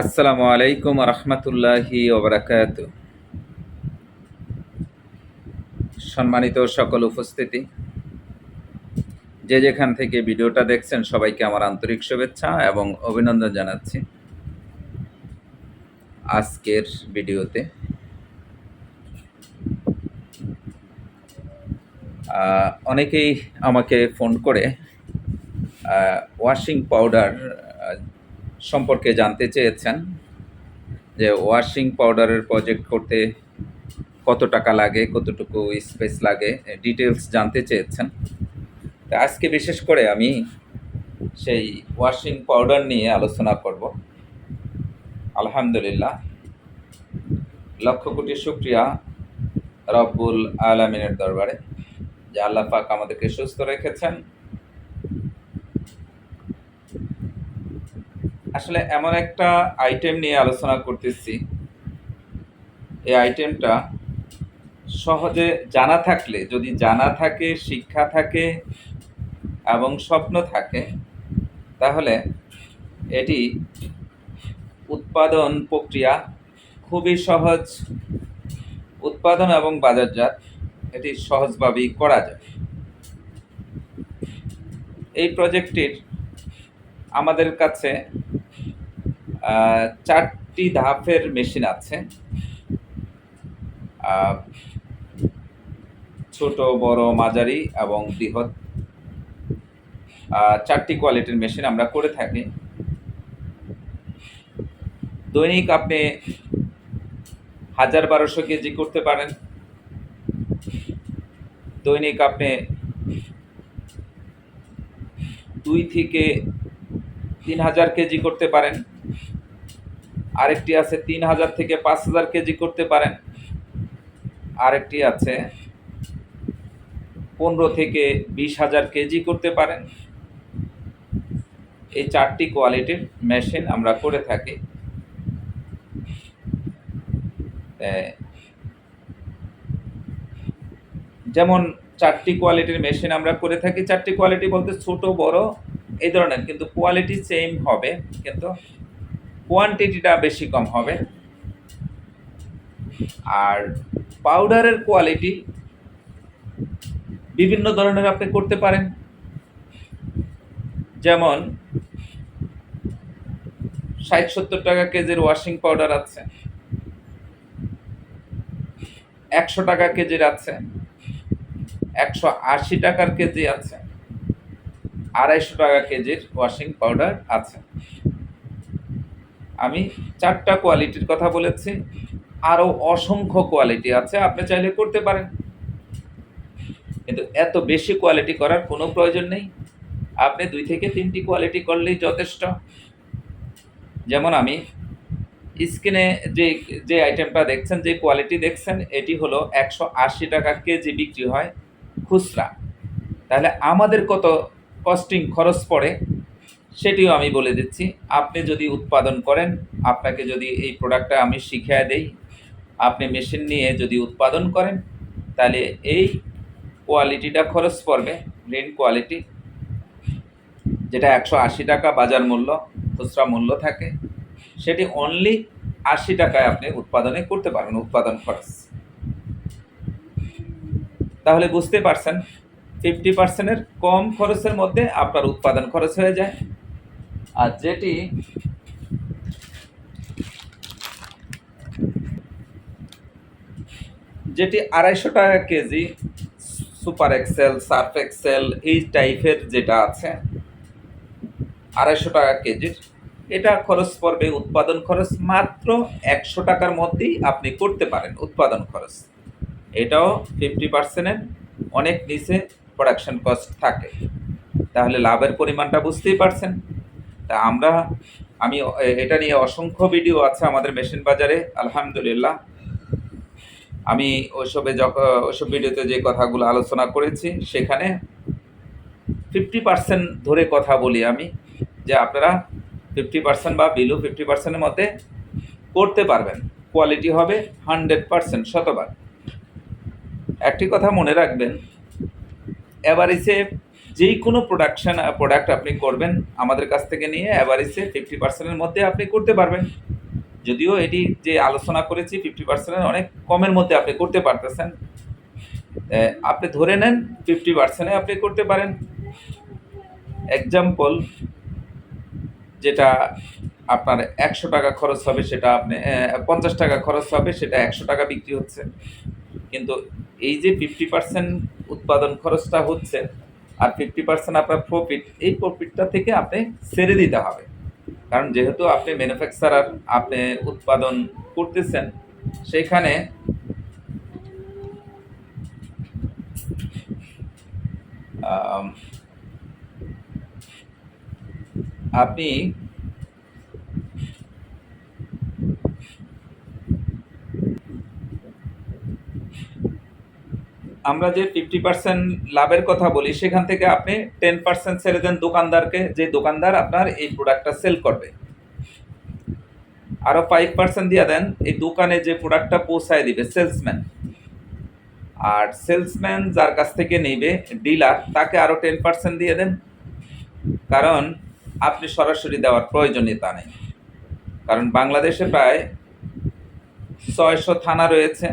আসসালামু আলাইকুম রহমতুল্লাহি ওবরাকাত সম্মানিত সকল উপস্থিতি, যে যেখান থেকে ভিডিওটা দেখছেন সবাইকে আমার আন্তরিক শুভেচ্ছা এবং অভিনন্দন জানাচ্ছি। আজকের ভিডিওতে অনেকেই আমাকে ফোন করে ওয়াশিং পাউডার সম্পর্কে জানতে চেয়েছেন যে ওয়াশিং পাউডারের প্রজেক্ট করতে কত টাকা লাগে, কতটুকু স্পেস লাগে ডিটেলস জানতে চেয়েছেন। তা আজকে বিশেষ করে আমি সেই ওয়াশিং পাউডার নিয়ে আলোচনা করব। আলহামদুলিল্লাহ। লক্ষ কোটি শুক্রিয়া রব্বুল আলমিনের দরবারে। যে আল্লাহ পাক আমাদেরকে সুস্থ রেখেছেন। আসলে এমন একটা আইটেম নিয়ে আলোচনা করতেছি। এই আইটেমটা সহজে জানা থাকলে, যদি জানা থাকে, শিক্ষা থাকে এবং স্বপ্ন থাকে, তাহলে এটি উৎপাদন প্রক্রিয়া খুবই সহজ। উৎপাদন এবং বাজারজাত এটি সহজভাবেই করা যায়। এই প্রজেক্টটির আমাদের কাছে চারটি ধাপের মেশিন আছে। ছোট, বড়, মাঝারি এবং বৃহৎ। চারটি কোয়ালিটির মেশিন আমরা করে থাকি। দৈনিক আপনি হাজার বারোশো কেজি করতে পারেন। দৈনিক আপনি দুই থেকে তিন হাজার কেজি করতে পারেন। আরেকটি আছে তিন হাজার থেকে পাঁচ হাজার কেজি করতে পারেন। আরেকটি আছে পনেরো থেকে বিশ হাজার কেজি করতে পারেন। এই চারটি কোয়ালিটির মেশিন আমরা করে থাকি। যেমন চারটি কোয়ালিটির মেশিন আমরা করে থাকি। চারটি কোয়ালিটি বলতে ছোট, বড় এই ধরনের, কিন্তু কোয়ালিটি সেম হবে, কিন্তু কোয়ান্টিটিটা বেশি কম হবে। আর পাউডারের কোয়ালিটি বিভিন্ন ধরনের আপনি করতে পারেন। যেমন ষাট সত্তর টাকা কেজির ওয়াশিং পাউডার আছে। একশো টাকা কেজির আছে। একশো আশি টাকার কেজি আছে। আড়াইশো টাকা কেজির ওয়াশিং পাউডার আছে। আমি চারটা কোয়ালিটির কথা বলেছি। আরও অসংখ্য কোয়ালিটি আছে, আপনি চাইলে করতে পারেন। কিন্তু এত বেশি কোয়ালিটি করার কোনো প্রয়োজন নেই। আপনি দুই থেকে তিনটি কোয়ালিটি করলেই যথেষ্ট। যেমন আমি স্ক্রিনে যে যে আইটেমটা দেখছেন, যে কোয়ালিটি দেখছেন, এটি হলো একশো আশি টাকা কেজি বিক্রি হয় খুচরা। তাহলে আমাদের কত কস্টিং খরচ পড়ে? সেটিও আমি বলে দিচ্ছি। আপনি যদি উৎপাদন করেন, আপনাকে যদি এই প্রোডাক্টটা আমি শিখিয়ে দেই, আপনি মেশিন নিয়ে যদি উৎপাদন করেন, তাহলে এই কোয়ালিটিটা খরচ পড়বে গ্রিন কোয়ালিটি যেটা একশো আশি টাকা বাজার মূল্য, খুচরা মূল্য থাকে, সেটি অনলি আশি টাকায় আপনি উৎপাদনে করতে পারবেন, উৎপাদন খরচ। তাহলে বুঝতে পারছেন ফিফটি পার্সেন্টের কম খরচের মধ্যে আপনার উৎপাদন খরচ হয়ে যায়। আর যেটি যেটি আড়াইশো টাকা KG, super Excel, Surf Excel, এই টাইপের যেটা আছে, আড়াইশো টাকা কেজির, এটা খরচ পড়বে উৎপাদন খরচ মাত্র একশো টাকার মধ্যেই আপনি করতে পারেন উৎপাদন খরচ। এটাও ফিফটি পার্সেন্টের অনেক নিচে প্রোডাকশন কস্ট থাকে। তাহলে লাভের পরিমাণটা বুঝতেই পারছেন। তা আমরা, আমি এটা নিয়ে অসংখ্য ভিডিও আছে আমাদের মেশিন বাজারে, আলহামদুলিল্লাহ। আমি ওইসবে যখন ওইসব ভিডিওতে যে কথাগুলো আলোচনা করেছি, সেখানে ফিফটি পার্সেন্ট ধরে কথা বলি আমি, যে আপনারা ফিফটি পার্সেন্ট বা বিলো ফিফটি পার্সেন্টের মধ্যে করতে পারবেন। কোয়ালিটি হবে হান্ড্রেড পার্সেন্ট শতভাগ। একটি কথা মনে রাখবেন এভারেজে যেই কোনো প্রোডাকশন প্রোডাক্ট আপনি করবেন আমাদের কাছ থেকে নিয়ে অ্যাভারেজে ফিফটি পার্সেন্টের মধ্যে আপনি করতে পারবেন। যদিও এটি যে আলোচনা করেছি ফিফটি পার্সেন্টের অনেক কমের মধ্যে আপনি করতে পারতেছেন। আপনি ধরে নেন ফিফটি পার্সেন্টে আপনি করতে পারেন। এক্সাম্পল যেটা আপনার একশো টাকা খরচ হবে সেটা আপনি পঞ্চাশ টাকা খরচ হবে সেটা একশো টাকা বিক্রি হচ্ছে। কিন্তু এই যে ফিফটি পার্সেন্ট উৎপাদন খরচটা হচ্ছে আর ফিফটি পার্সেন্ট আপনার প্রফিট এই প্রফিটটা থেকে আপনি সেরে দিতে হবে। কারণ যেহেতু আপনি ম্যানুফ্যাকচারার আপনি উৎপাদন করতেছেন, সেখানে আপনি আমরা যে ফিফটি পার্সেন্ট লাভের কথা বলি, সেখান থেকে আপনি টেন পার্সেন্ট ছেড়ে দেন দোকানদারকে, যে দোকানদার আপনার এই প্রোডাক্টটা সেল করবে। আরও ফাইভ পার্সেন্ট দিয়ে দেন, এই দোকানে যে প্রোডাক্টটা পৌঁছায় দিবে সেলসম্যান আর সেলসম্যান যার কাছ থেকে নেবে ডিলার তাকে আরও টেন পার্সেন্ট দিয়ে দেন। কারণ আপনি সরাসরি দেওয়ার প্রয়োজনীয়তা নেই। কারণ বাংলাদেশে প্রায় ছয়শো থানা রয়েছে।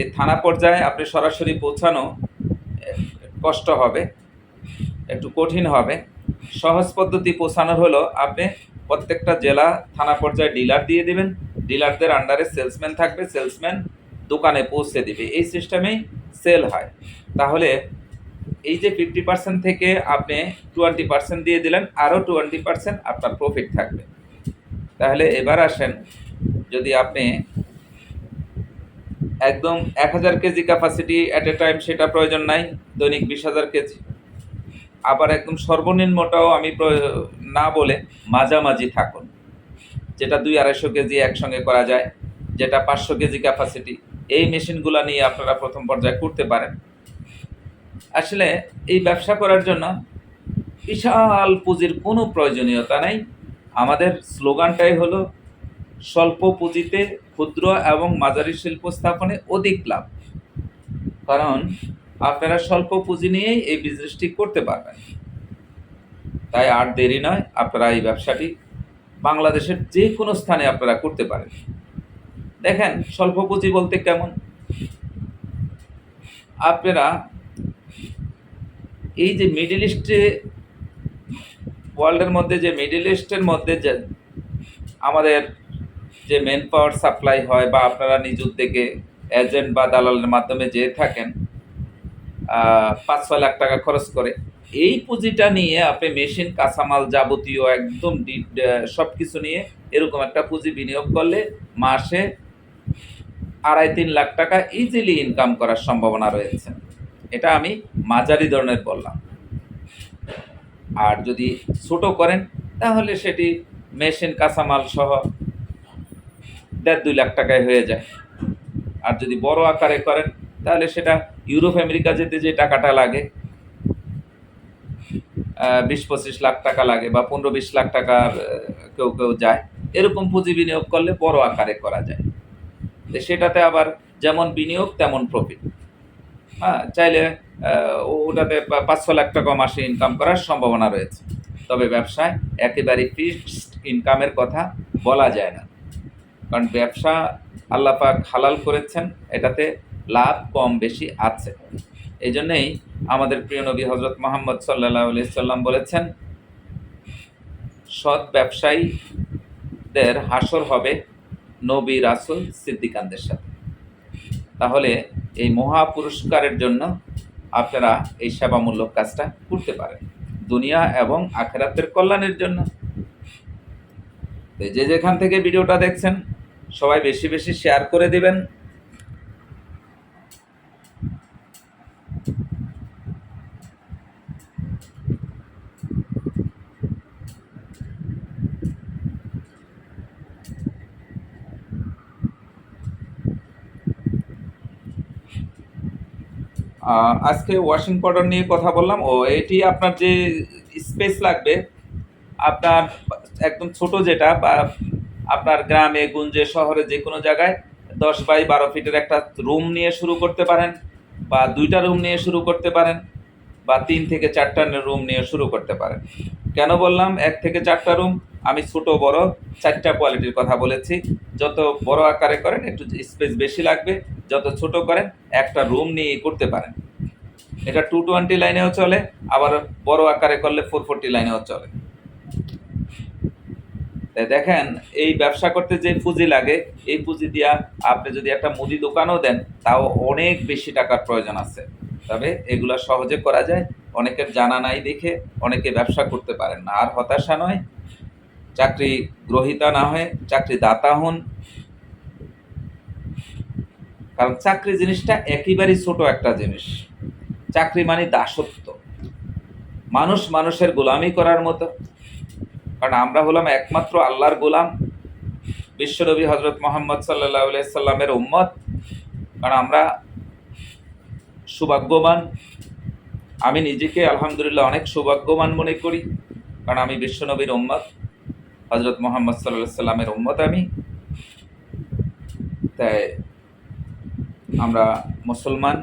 এই থানা পর্যায়ে আপনি সরাসরি পৌঁছানো, কষ্ট হবে, একটু কঠিন হবে। সহজ পদ্ধতি পৌঁছানোর হলো আপনি প্রত্যেকটা জেলা থানা পর্যায়ে ডিলার দিয়ে দেবেন। ডিলারদের আন্ডারে সেলসম্যান থাকবে সেলসম্যান দোকানে পৌঁছে দিবে। এই সিস্টেমেই সেল হয়। তাহলে এই যে ফিফটি পার্সেন্ট থেকে আপনি টোয়েন্টি পার্সেন্ট দিয়ে দিলেন আরও টোয়েন্টি পার্সেন্ট আপনার প্রফিট থাকবে। তাহলে এবার আসেন, যদি আপনি একদম এক হাজার KG capacity at a time সেটা প্রয়োজন নাই, দৈনিক বিশ হাজার কেজি। আবার একদম সর্বনিম্নটাও আমি না বলে মাঝামাঝি থাকুন। যেটা দুই আড়াইশো কেজি একসঙ্গে করা যায়, যেটা পাঁচশো কেজি ক্যাপাসিটি এই মেশিনগুলো নিয়ে আপনারা প্রথম পর্যায়ে করতে পারেন। আসলে এই ব্যবসা করার জন্য বিশাল পুঁজির কোনো প্রয়োজনীয়তা নেই। আমাদের স্লোগানটাই হলো স্বল্প পুঁজিতে ক্ষুদ্র এবং মাঝারি শিল্প স্থাপনে অধিক লাভ। কারণ আপনারা স্বল্প পুঁজি নিয়েই এই বিজনেসটি করতে পারবেন। তাই আর দেরি নয়, আপনারা এই ব্যবসাটি বাংলাদেশের যে কোনো স্থানে আপনারা করতে পারেন। দেখেন স্বল্প পুঁজি বলতে কেমন? আপনারা এই যে মিডল ইস্টে ওয়ার্ল্ডের মধ্যে যে মিডল ইস্টের মধ্যে যে আমাদের যে মেন পাওয়ার সাপ্লাই হয় বা আপনারা নিজ উদ্যোগে এজেন্ট বা দালালের মাধ্যমে যেয়ে থাকেন পাঁচ ছয় লাখ টাকা খরচ করে, এই পুঁজিটা নিয়ে আপনি মেশিন, কাঁচামাল যাবতীয় একদম সব কিছু নিয়ে এরকম একটা পুঁজি বিনিয়োগ করলে মাসে আড়াই তিন লাখ টাকা ইজিলি ইনকাম করার সম্ভাবনা রয়েছে। এটা আমি মাঝারি ধরনের বললাম। আর যদি ছোট করেন, তাহলে সেটি মেশিন কাঁচামাল সহ দেড় দুই লাখ টাকায় হয়ে যায়। আর যদি বড় আকারে করেন তাহলে সেটা ইউরোপ আমেরিকা যেতে যে টাকাটা লাগে বিশ পঁচিশ লাখ টাকা লাগে বা পনেরো বিশ লাখ আহ, কেউ কেউ যায়। এরকম পুঁজি বিনিয়োগ করলে বড় আকারে করা যায়। সেটাতে আবার যেমন বিনিয়োগ তেমন প্রফিট হ্যাঁ চাইলে ওটাতে পাঁচশো লাখ টাকা মাসে ইনকাম করার সম্ভাবনা রয়েছে। তবে ব্যবসায় একেবারে ফিক্সড ইনকামের কথা বলা যায় না। কারণ ব্যবসা আল্লাহ পাক হালাল করেছেন, এটাতে লাভ কম বেশি আছে। এই জন্যেই আমাদের প্রিয় নবী হজরত মোহাম্মদ সাল্লাহ সাল্লাম বলেছেন, সৎ ব্যবসায়ীদের হাসর হবে নবী রাসুল সিদ্দিকানদের সাথে। তাহলে এই মহা পুরস্কারের জন্য আপনারা এই সেবামূলক কাজটা করতে পারেন, দুনিয়া এবং আখেরাতের কল্যাণের জন্য। যে যেখান থেকে ভিডিওটা দেখছেন সবাই বেশি বেশি শেয়ার করে দিবেন। আজকে ওয়াশিং পাউডার নিয়ে কথা বললাম। ও, এটি আপনার যে স্পেস লাগবে, আপনার একদম ছোট যেটা, বা আপনার গ্রামে, গুঞ্জে, শহরে যে কোনো জায়গায় দশ বাই বারো ফিটের একটা রুম নিয়ে শুরু করতে পারেন বা দুইটা রুম নিয়ে শুরু করতে পারেন বা তিন থেকে চারটা রুম নিয়ে শুরু করতে পারেন। কেন বললাম? এক থেকে চারটা রুম, আমি ছোট, বড়, চারটা কোয়ালিটির কথা বলেছি। যত বড় আকারে করেন, একটু স্পেস বেশি লাগবে। যত ছোট করেন, একটা রুম নিয়ে করতে পারেন। এটা টু টোয়েন্টি লাইনেও চলে, আবার বড় আকারে করলে ফোর ফোরটি লাইনেও চলে। দেখেন, এই ব্যবসা করতে যে পুঁজি লাগে, এই পুঁজি দিয়া আপনি যদি একটা মুদি দোকানও দেন, তাও অনেক বেশি টাকার প্রয়োজন আছে। তবে এগুলা সহজে করা যায়, অনেকের জানা নাই দেখে অনেকে ব্যবসা করতে পারেন না। আর হতাশা নয়, চাকরি গ্রহিতা না হয়ে চাকরি দাতা হন। কারণ চাকরি জিনিসটা একেবারেই ছোট একটা জিনিস। চাকরি মানে দাসত্ব। মানুষ মানুষের গোলামি করার মতো। কারণ আমরা হলাম একমাত্র আল্লাহর গোলাম, বিশ্বনবী হজরত মোহাম্মদ সাল্লাহ সাল্লামের উম্মত। কারণ আমরা সৌভাগ্যবান। আমি নিজেকে আলহামদুলিল্লাহ অনেক সৌভাগ্যবান মনে করি, কারণ আমি বিশ্বনবীর উম্মত হজরত মোহাম্মদ সাল্লাহ সাল্লামের উম্মত আমি। তাই আমরা মুসলমান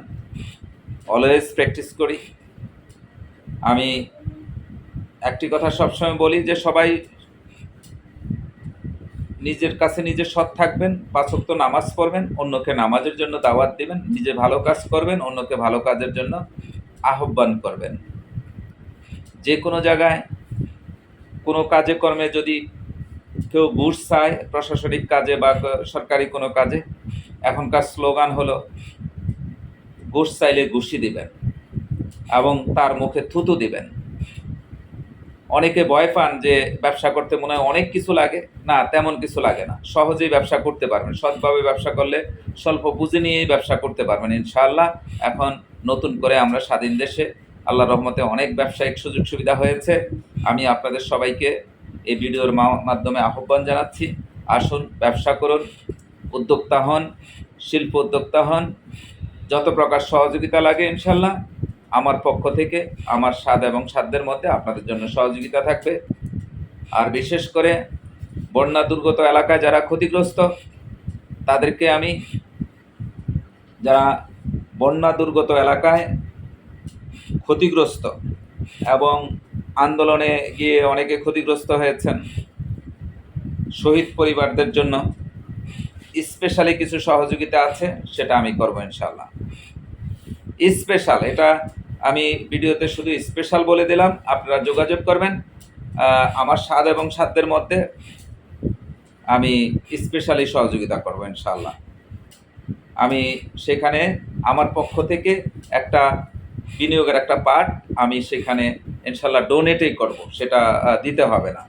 অলওয়েজ প্র্যাকটিস করি। আমি একটি কথা সবসময় বলি যে সবাই নিজের কাছে নিজে সৎ থাকবেন পাঁচক্ত নামাজ পড়বেন, অন্যকে নামাজের জন্য দাওয়াত দিবেন, নিজে ভালো কাজ করবেন, অন্যকে ভালো কাজের জন্য আহ্বান করবেন। যে কোনো জায়গায়, কোনো কাজে কর্মে যদি কেউ ঘুষ চায়, প্রশাসনিক কাজে বা সরকারি কোনো কাজে, এখনকার স্লোগান হলো, ঘুষ চাইলে ঘুষি দিবেন এবং তার মুখে থুতু দিবেন। অনেকে ভয় পান যে ব্যবসা করতে মনে হয় অনেক কিছু লাগে। না, তেমন কিছু লাগে না। সহজেই ব্যবসা করতে পারবেন। সৎভাবে ব্যবসা করলে স্বল্প পুঁজি নিয়েই ব্যবসা করতে পারবেন ইনশাআল্লাহ। এখন নতুন করে আমরা স্বাধীন দেশে আল্লাহ রহমতে অনেক ব্যবসায়িক সুযোগ সুবিধা হয়েছে। আমি আপনাদের সবাইকে এই ভিডিওর মাধ্যমে আহ্বান জানাচ্ছি, আসুন, ব্যবসা করুন, উদ্যোক্তা হন, শিল্প উদ্যোক্তা হন, যত প্রকার সহযোগিতা লাগে ইনশাল্লাহ আমার পক্ষ থেকে আমার স্বাদ এবং সাধ্যের মধ্যে আপনাদের জন্য সহযোগিতা থাকবে। আর বিশেষ করে বন্যা দুর্গত এলাকায় যারা ক্ষতিগ্রস্ত, তাদেরকে আমি যারা বন্যা দুর্গত এলাকায় ক্ষতিগ্রস্ত এবং আন্দোলনে গিয়ে অনেকে ক্ষতিগ্রস্ত হয়েছেন শহীদ পরিবারদের জন্য স্পেশালি কিছু সহযোগিতা আছে, সেটা আমি করব ইনশাল্লাহ স্পেশাল এটা আমি ভিডিওতে শুধু স্পেশাল বলে দিলাম, আপনারা যোগাযোগ করবেন। আমার স্বাদ এবং সাধ্যের মধ্যে আমি স্পেশালি সহযোগিতা করব ইনশাল্লাহ আমি সেখানে আমার পক্ষ থেকে একটা বিনিয়োগের একটা পার্ট আমি সেখানে ইনশাল্লাহ ডোনেটেই করব, সেটা দিতে হবে না।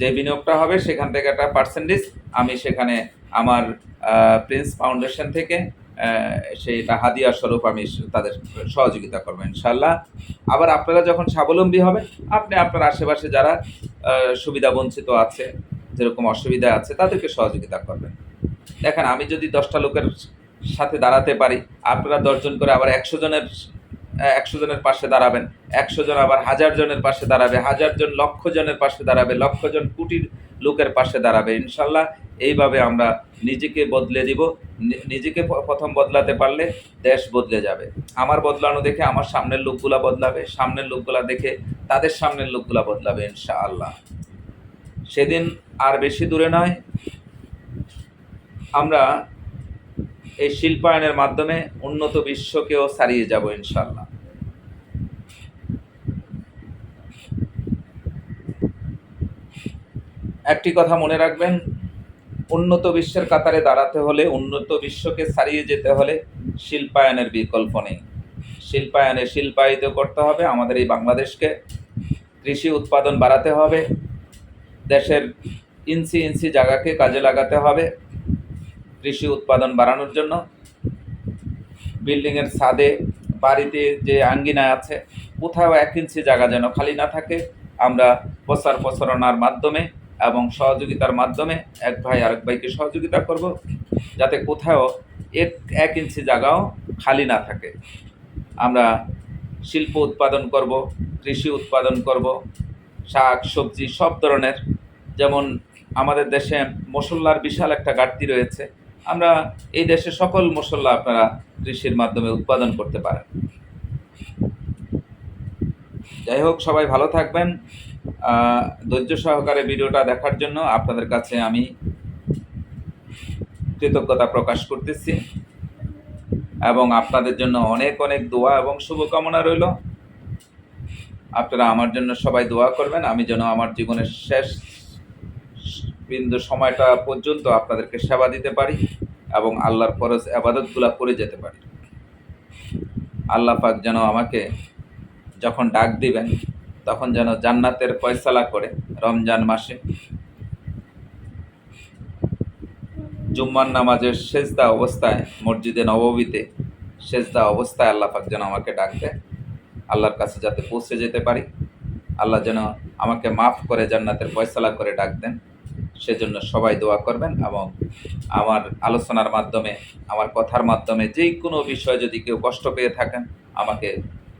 যে বিনিয়োগটা হবে সেখান থেকে একটা পার্সেন্টেজ আমি সেখানে আমার প্রিন্স ফাউন্ডেশন থেকে সেইটা হাদিয়া স্বরূপ আমি তাদের সহযোগিতা করব ইনশাল্লাহ আবার আপনারা যখন স্বাবলম্বী হবেন, আপনি আপনার আশেপাশে যারা সুবিধা বঞ্চিত আছে, যেরকম অসুবিধা আছে, তাদেরকে সহযোগিতা করবেন। দেখেন, আমি যদি দশটা লোকের সাথে দাঁড়াতে পারি, আপনারা দশজন করে আবার একশো জনের একশো জনের পাশে দাঁড়াবেন, একশো জন আবার হাজার জনের পাশে দাঁড়াবে, হাজার জন লক্ষ জনের পাশে দাঁড়াবে, লক্ষ জন কোটির লোকের পাশে দাঁড়াবে। ইনশাল্লাহ এইভাবে আমরা নিজেকে বদলে দিব। নিজেকে প্রথম বদলাতে পারলে দেশ বদলে যাবে। আমার বদলানো দেখে আমার সামনের লোকগুলা বদলাবে, সামনের লোকগুলা দেখে তাদের সামনের লোকগুলা বদলাবে ইনশাআল্লাহ। সেদিন আর বেশি দূরে নয়, আমরা এই শিল্পায়নের মাধ্যমে উন্নত বিশ্বকেও ছাড়িয়ে যাব ইনশাল্লাহ একটি কথা মনে রাখবেন, উন্নত বিশ্বের কাতারে দাঁড়াতে হলে, উন্নত বিশ্বকে ছাড়িয়ে যেতে হলে শিল্পায়নের বিকল্প নেই। শিল্পায়নে শিল্পায়িত করতে হবে, আমাদের এই বাংলাদেশকে। কৃষি উৎপাদন বাড়াতে হবে, দেশের ইঞ্চি ইঞ্চি জায়গাকে কাজে লাগাতে হবে, কৃষি উৎপাদন বাড়ানোর জন্য। বিল্ডিংয়ের ছাদে, বাড়িতে যে আঙ্গিনা আছে, কোথাও এক ইঞ্চি জায়গা যেন খালি না থাকে, আমরা প্রচার প্রচারণার মাধ্যমে এবং সহযোগিতার মাধ্যমে এক ভাই আরেক ভাইকে সহযোগিতা করব যাতে কোথাও এক এক ইঞ্চি জায়গাও খালি না থাকে। আমরা শিল্প উৎপাদন করব, কৃষি উৎপাদন করব, শাক, সবজি সব ধরনের, যেমন আমাদের দেশে মশলার বিশাল একটা ঘাটতি রয়েছে। আমরা এই দেশে সকল মশলা আপনারা কৃষির মাধ্যমে উৎপাদন করতে পারেন। যাই হোক, সবাই ভালো থাকবেন। ধৈর্য সহকারে ভিডিওটা দেখার জন্য আপনাদের কাছে আমি কৃতজ্ঞতা প্রকাশ করতেছি এবং আপনাদের জন্য অনেক অনেক দোয়া এবং শুভকামনা রইল। আপনারা আমার জন্য সবাই দোয়া করবেন। আমি যেন আমার জীবনের শেষ বিন্দু সময়টা পর্যন্ত আপনাদেরকে সেবা দিতে পারি এবং আল্লাহর ফরজ আবাদতগুলা করে যেতে পারি। আল্লাহ পাক যেন আমাকে যখন ডাক দিবেন তখন যেন জান্নাতের ফয়সালা করে রমজান মাসে। জুম্মার নামাজের সেজদা অবস্থায় মসজিদে নববীতে সেজদা অবস্থায় আল্লাহ পাক যেন আমাকে ডাক দেয় আল্লাহর কাছে যাতে পৌঁছে যেতে পারি। আল্লাহ যেন আমাকে মাফ করে জান্নাতের ফয়সালা করে ডাক দেন। সেজন্য সবাই দোয়া করবেন এবং আমার আলোচনার মাধ্যমে, আমার কথার মাধ্যমে যে কোনো বিষয়ে যদি কেউ কষ্ট পেয়ে থাকেন, আমাকে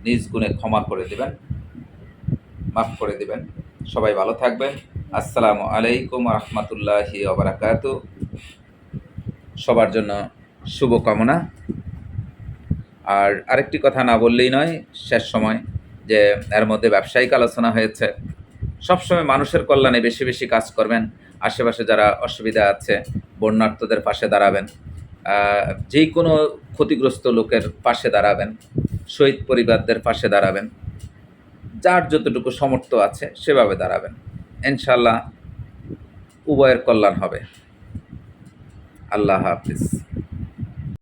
নিজ গুণে ক্ষমা করে দিবেন। মাফ করে দিবেন। সবাই ভালো থাকবেন। আসসালামু আলাইকুম রহমতুল্লাহি ওবরাকাত সবার জন্য শুভকামনা। আর আরেকটি কথা না বললেই নয়, শেষ সময় যে এর মধ্যে ব্যবসায়িক আলোচনা হয়েছে। সবসময় মানুষের কল্যাণে বেশি বেশি কাজ করবেন। আশেপাশে যারা অসুবিধা আছে, বন্যার্থদের পাশে দাঁড়াবেন। যে কোনো ক্ষতিগ্রস্ত লোকের পাশে দাঁড়াবেন। শহীদ পরিবারদের পাশে দাঁড়াবেন। যার যতটুকু সমর্থ আছে সেভাবে দাঁড়াবেন। ইনশাল্লাহ উভয়ের কল্যাণ হবে। আল্লাহ হাফিজ।